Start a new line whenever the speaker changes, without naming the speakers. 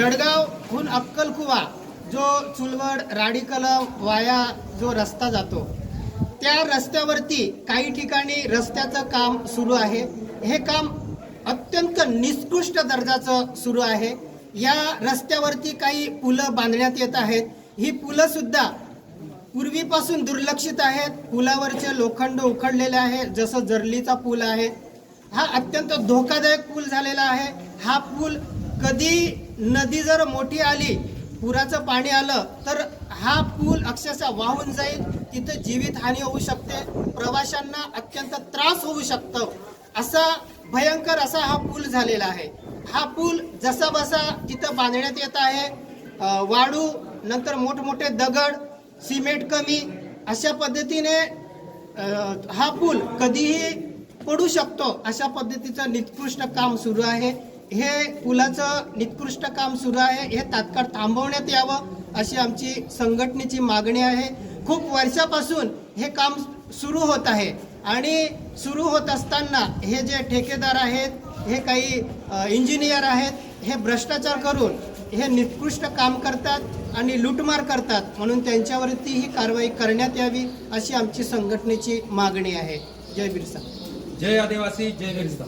जळगावहून अक्कलकुवा जो चुलवड राडीकलम वाया जो रस्ता जातो त्या रस्त्यावरती काही ठिकाणी रस्त्याचं काम सुरू आहे. हे काम अत्यंत निकृष्ट दर्जाचं सुरू आहे. या रस्त्यावरती काही पुलं बांधण्यात येत आहेत. ही पुलं सुद्धा पूर्वीपासून दुर्लक्षित आहेत. पुलावरचे लोखंड उखडलेले आहे जसं जर्लीचा पूल आहे. हा अत्यंत धोकादायक पूल झालेला आहे. हा पूल कधी नदी जर मोठी आली पुराचं पाणी आलं तर हा पूल अक्षरशः वाहून जाईल. तिथं जीवितहानी होऊ शकते. प्रवाशांना अत्यंत त्रास होऊ शकतो. असा भयंकर असा हा पूल झालेला आहे. हा पूल जसा बसा तिथं बांधण्यात येत आहे. वाळू नंतर मोठमोठे दगड सिमेंट कमी. अशा पद्धतीने हा पूल कधीही पडू शकतो. अशा पद्धतीचं निकृष्ट काम सुरू आहे. हे पुलाचं निकृष्ट काम सुरू आहे. हे तात्काळ थांबवण्यात यावं अशी आमची संघटनेची मागणी आहे. खूप वर्षापासून हे काम सुरू होत आहे. आणि सुरू होत असताना हे जे ठेकेदार आहेत हे काही इंजिनियर आहेत हे भ्रष्टाचार करून हे निकृष्ट काम करतात आणि लूटमार करतात म्हणून त्यांच्यावरती ही कारवाई करण्यात यावी अशी आमची संघटनेची मागणी आहे. जय बिरसा.
जय आदिवासी जय बिरसा.